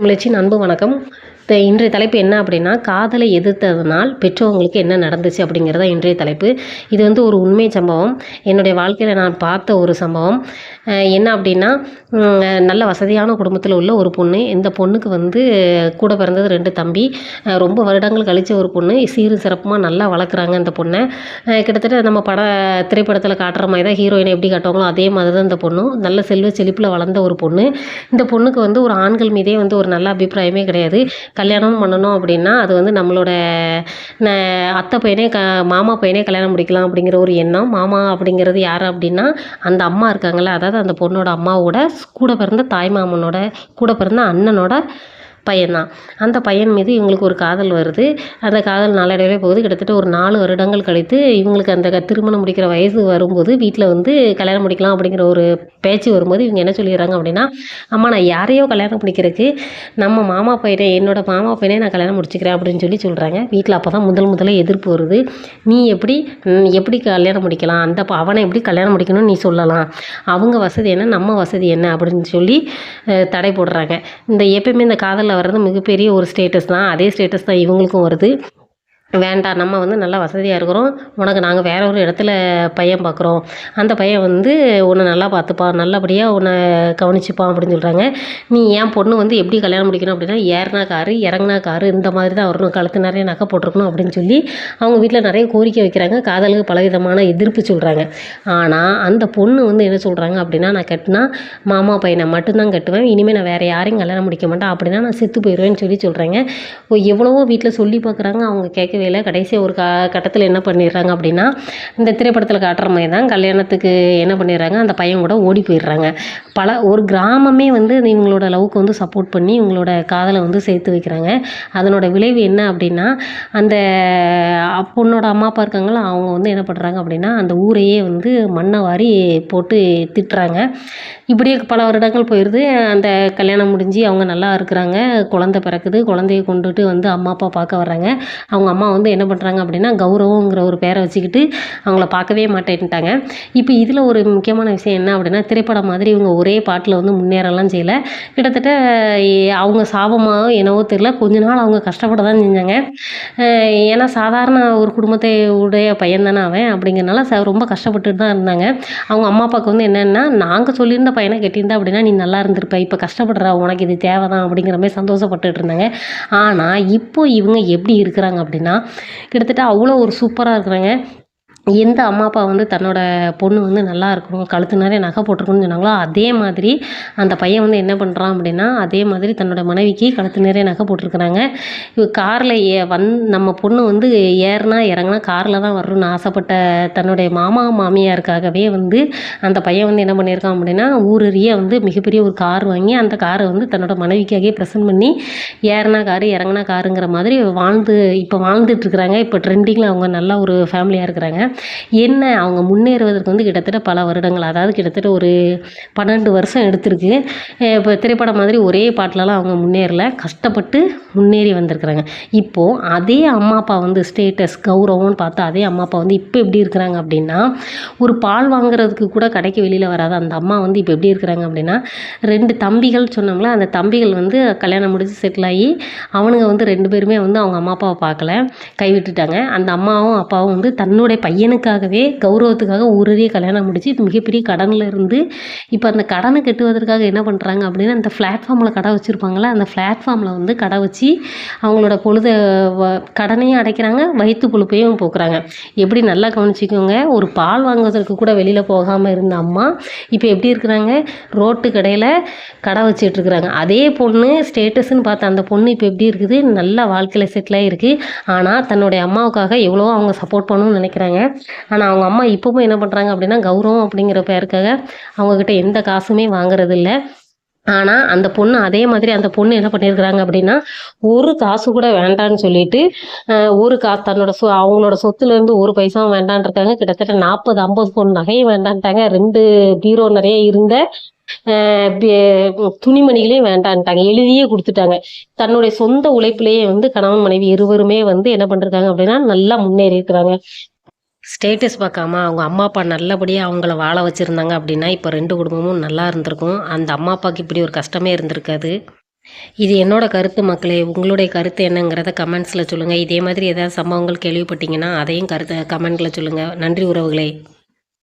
தமிழச்சி அன்பு வணக்கம். இன்றைய தலைப்பு என்ன அப்படின்னா காதலை எதிர்த்ததனால் பெற்றவங்களுக்கு என்ன நடந்துச்சு அப்படிங்கிறத இன்றைய தலைப்பு. இது வந்து ஒரு உண்மை சம்பவம். என்னுடைய வாழ்க்கையில் நான் பார்த்த ஒரு சம்பவம். என்ன அப்படின்னா நல்ல வசதியான குடும்பத்தில் உள்ள ஒரு பொண்ணு. இந்த பொண்ணுக்கு வந்து கூட பிறந்தது ரெண்டு தம்பி. ரொம்ப வருடங்கள் கழிச்ச ஒரு பொண்ணு. சீரு சிறப்புமாக நல்லா வளர்க்குறாங்க அந்த பொண்ணை. கிட்டத்தட்ட நம்ம பட திரைப்படத்தில் காட்டுற மாதிரி தான் ஹீரோயினை எப்படி காட்டுவாங்களோ அதே மாதிரி தான் இந்த பொண்ணும். நல்ல செல்வ செழிப்பில் வளர்ந்த ஒரு பொண்ணு. இந்த பொண்ணுக்கு வந்து ஒரு ஆண்கள் மீதே வந்து ஒரு நல்ல அபிப்பிராயமே கிடையாது. கல்யாணம் பண்ணணும் அப்படின்னா அது வந்து நம்மளோட அத்தை பையனே க மாமா பையனே கல்யாணம் முடிக்கலாம் அப்படிங்கிற ஒரு எண்ணம். மாமா அப்படிங்கிறது யார் அப்படின்னா அந்த அம்மா இருக்காங்களே அதாவது அந்த பொண்ணோட அம்மாவோட கூட பிறந்த தாய் மாமனோட கூட பிறந்த அண்ணனோட பையன்தான். அந்த பையன் மீது இவங்களுக்கு ஒரு காதல் வருது. அந்த காதல் நாளடைவே போகுது. கிட்டத்தட்ட ஒரு நாலு வருடங்கள் கழித்து இவங்களுக்கு அந்த க- திருமணம் முடிக்கிற வயசு வரும்போது வீட்டில் வந்து கல்யாணம் முடிக்கலாம் அப்படிங்கிற ஒரு பேச்சு வரும்போது இவங்க என்ன சொல்லிடுறாங்க அப்படின்னா அம்மா நான் யாரையோ கல்யாணம் முடிக்கிறதுக்கு நம்ம மாமா பையனை என்னோட மாமா பையனே நான் கல்யாணம் முடிச்சுக்கிறேன் அப்படின்னு சொல்லி சொல்கிறாங்க வீட்டில் அப்போ தான் முதல் முதல்ல எதிர்ப்பு வருது. நீ எப்படி எப்படி கல்யாணம் முடிக்கலாம்? அந்த ப- அவனை எப்படி கல்யாணம் முடிக்கணும்னு நீ சொல்லலாம். அவங்க வசதி என்ன நம்ம வசதி என்ன? அப்படின்னு சொல்லி தடை போடுறாங்க. இந்த எப்பயுமே இந்த காதலில் வர்றது மிகப்பெரிய ஒரு ஸ்டேட்டஸ் தான். அதே ஸ்டேட்டஸ் தான் இவங்களுக்கும் வருது. வேண்டாம் நம்ம வந்து நல்லா வசதியாக இருக்கிறோம். உனக்கு நாங்கள் வேற ஒரு இடத்துல பையன் பார்க்குறோம் அந்த பையன் வந்து உன்னை நல்லா பார்த்துப்பான் நல்லபடியாக உன்னை கவனிச்சுப்பான் அப்படின்னு சொல்கிறாங்க நீ என் பொண்ணு வந்து எப்படி கல்யாணம் முடிக்கணும் அப்படின்னா ஏறினா காரு இறங்குனா காரு இந்த மாதிரி தான் வரணும். கழுத்து நிறைய நகை போட்டிருக்கணும் அப்படின்னு சொல்லி அவங்க வீட்டில் நிறைய கோரிக்கை வைக்கிறாங்க. காதலுக்கு பலவிதமான எதிர்ப்பு சொல்கிறாங்க ஆனால் அந்த பொண்ணு வந்து என்ன சொல்கிறாங்க அப்படின்னா நான் கட்டினா மாமா பையனை மட்டும்தான் கட்டுவேன். இனிமேல் நான் வேறு யாரையும் கல்யாணம் முடிக்க மாட்டேன். அப்படின்னா நான் செத்து போயிடுவேன்னு சொல்லி சொல்கிறாங்க எவ்வளவோ வீட்டில் சொல்லி பார்க்குறாங்க அவங்க கேட்க இல்லை கடைசி ஒரு கா கட்டத்தில் என்ன பண்ணிடுறாங்க அப்படின்னா இந்த திரைப்படத்தில் காட்டுற மாதிரி தான் கல்யாணத்துக்கு என்ன பண்ணிடுறாங்க அந்த பையன் கூட ஓடி போயிடுறாங்க. பல ஒரு கிராமமே வந்து இவங்களோட லவ்க்கு வந்து சப்போர்ட் பண்ணி இவங்களோட காதலை வந்து சேர்த்து வைக்கிறாங்க. அதனோட விளைவு என்ன அப்படின்னா அந்த பொண்ணோட அம்மா அப்பா இருக்காங்களா அவங்க வந்து என்ன பண்ணுறாங்க அப்படின்னா அந்த ஊரையே வந்து மண்ணை வாரி போட்டு திட்டுறாங்க. இப்படியே பல வருடங்கள் போயிடுது அந்த கல்யாணம் முடிஞ்சு அவங்க நல்லா இருக்கிறாங்க. குழந்தை பிறக்குது. குழந்தைய கொண்டுட்டு வந்து அம்மா அப்பா பார்க்க வர்றாங்க. அவங்க அம்மா வந்து என்ன பண்ணுறாங்க அப்படின்னா கௌரவங்கிற ஒரு பேரை வச்சுக்கிட்டு அவங்கள பார்க்கவே மாட்டேன்ட்டாங்க. இப்போ இதில் ஒரு முக்கியமான விஷயம் என்ன அப்படின்னா திரைப்படம் மாதிரி இவங்க ஒரே ஒரே பாட்டில் வந்து முன்னேறலாம் செய்யலை. கிட்டத்தட்ட அவங்க சாபமாக என்னவோ தெரியல. கொஞ்ச நாள் அவங்க கஷ்டப்பட தான் செஞ்சாங்க. ஏன்னா சாதாரண ஒரு குடும்பத்தை உடைய பையன் தானே அவன். அப்படிங்கிறனால ச ரொம்ப கஷ்டப்பட்டுட்டு தான் இருந்தாங்க. அவங்க அம்மா அப்பாவுக்கு வந்து என்னென்னா நாங்கள் சொல்லியிருந்த பையனை கெட்டியிருந்தா அப்படின்னா நீ நல்லா இருந்திருப்ப. இப்போ கஷ்டப்படுற. உனக்கு இது தேவை தான் அப்படிங்கிற மாதிரி சந்தோஷப்பட்டுட்டு இருந்தாங்க. ஆனால் இப்போ இவங்க எப்படி இருக்கிறாங்க அப்படின்னா கிட்டத்தட்ட அவ்வளோ ஒரு சூப்பராக இருக்கிறாங்க. எந்த அம்மா அப்பா வந்து தன்னோட பொண்ணு வந்து நல்லா இருக்கணும் கழுத்து நிறைய நகை போட்டிருக்கணும்னு சொன்னாங்களோ அதே மாதிரி அந்த பையன் வந்து என்ன பண்ணுறான் அப்படின்னா அதே மாதிரி தன்னோட மனைவிக்கு கழுத்து நிறைய நகை போட்டிருக்கிறாங்க. காரில் ஏ வந் நம்ம பொண்ணு வந்து ஏறினா இறங்குனா காரில் தான் வரணும்னு ஆசைப்பட்ட தன்னுடைய மாமா மாமியாருக்காகவே வந்து அந்த பையன் வந்து என்ன பண்ணியிருக்கான் அப்படின்னா ஊரறிய வந்து மிகப்பெரிய ஒரு கார் வாங்கி அந்த காரை வந்து தன்னோட மனைவிக்காகவே ப்ரெசென்ட் பண்ணி ஏறினா காரு இறங்குனா காருங்கிற மாதிரி வாழ்ந்து இப்போ வாழ்ந்துட்டுருக்குறாங்க இப்போ ட்ரெண்டிங்கில் அவங்க நல்ல ஒரு ஃபேமிலியாக இருக்கிறாங்க. என்ன அவங்க முன்னேறுவதற்கு வந்து கிட்டத்தட்ட பல வருடங்கள் அதாவது கிட்டத்தட்ட ஒரு பன்னெண்டு வருஷம் எடுத்திருக்கு. இப்போ திரைப்படம் மாதிரி ஒரே பாட்டிலலாம் அவங்க முன்னேறல கஷ்டப்பட்டு முன்னேறி வந்திருக்கிறாங்க. இப்போது அதே அம்மா அப்பா வந்து ஸ்டேட்டஸ் கௌரவம்னு பார்த்தா அதே அம்மா அப்பா வந்து இப்போ எப்படி இருக்கிறாங்க அப்படின்னா ஒரு பால் வாங்குறதுக்கு கூட கடைக்கு வெளியில் வராத அந்த அம்மா வந்து இப்போ எப்படி இருக்கிறாங்க அப்படின்னா ரெண்டு தம்பிகள் சொன்னோம்ல அந்த தம்பிகள் வந்து கல்யாணம் முடிச்சு செட்டில் ஆகி அவனுங்க வந்து ரெண்டு பேருமே வந்து அவங்க அம்மா அப்பாவை பார்க்கல கைவிட்டுட்டாங்க அந்த அம்மாவும் அப்பாவும் வந்து தன்னுடைய பையன் பையனுக்காகவே கௌரவத்துக்காக ஊரறிய கல்யாணம் முடிச்சு இது மிகப்பெரிய கடனில் இருந்து இப்போ அந்த கடனை கட்டுவதற்காக என்ன பண்ணுறாங்க அப்படின்னா அந்த பிளாட்ஃபார்மில் கடை வச்சுருப்பாங்களே அந்த பிளாட்ஃபார்மில் வந்து கடை வச்சு அவங்களோட பொழுத வ- கடனையும் அடைக்கிறாங்க வயிற்று பொழுப்பையும் போக்குறாங்க. எப்படி நல்லா கவனிச்சிக்கோங்க ஒரு பால் வாங்குவதற்கு கூட வெளியில் போகாமல் இருந்த அம்மா இப்போ எப்படி இருக்கிறாங்க ரோட்டு கடையில் கடை வச்சிட்ருக்குறாங்க அதே பொண்ணு ஸ்டேட்டஸ்ன்னு பார்த்த அந்த பொண்ணு இப்போ எப்படி இருக்குது நல்லா வாழ்க்கையில் செட்டில் ஆகிருக்கு ஆனால் தன்னுடைய அம்மாவுக்காக எவ்வளோ அவங்க சப்போர்ட் பண்ணணும்னு நினைக்கிறாங்க. ஆனால் அவங்க அம்மா இப்போவும் என்ன பண்ணுறாங்க அப்படின்னா கௌரவம் அப்படிங்கிற பேருக்காக அவங்கக்கிட்ட எந்த காசுமே வாங்குறது இல்ல ஆனால் அந்த பொண்ணு அதே மாதிரி அந்த பொண்ணு என்ன பண்ணியிருக்கிறாங்க அப்படின்னா ஒரு காசு கூட வேண்டான்னு சொல்லிட்டு அஹ், ஒரு காசு தன்னோட சொ அவங்களோட சொத்துலேருந்து ஒரு பைசாவும் வேண்டான்ருக்காங்க கிட்டத்தட்ட நாற்பது ஐம்பது பொண்ணு நகையும் வேண்டான்ட்டாங்க ரெண்டு பீரோ நிறைய இருந்த அஹ், துணிமணிகளையும் வேண்டான்ட்டாங்க எழுதியே கொடுத்துட்டாங்க. தன்னுடைய சொந்த உழைப்பிலேயே வந்து கணவன் மனைவி இருவருமே வந்து என்ன பண்ணிருக்காங்க அப்படின்னா நல்லா முன்னேறி இருக்கிறாங்க ஸ்டேட்டஸ் பார்க்காம அவங்க அம்மா அப்பா நல்லபடியாக அவங்கள வாழ வச்சுருந்தாங்க அப்படின்னா இப்போ ரெண்டு குடும்பமும் நல்லா இருந்திருக்கும். அந்த அம்மா அப்பாவுக்கு இப்படி ஒரு கஷ்டமே இருந்திருக்காது. இது என்னோடய கருத்து மக்களே. உங்களுடைய கருத்து என்னங்கிறத கமெண்ட்ஸில் சொல்லுங்கள் இதே மாதிரி ஏதாவது சம்பவங்கள் கேள்விப்பட்டீங்கன்னா அதையும் கருத்து கமெண்ட்டில் சொல்லுங்கள் நன்றி உறவுகளே.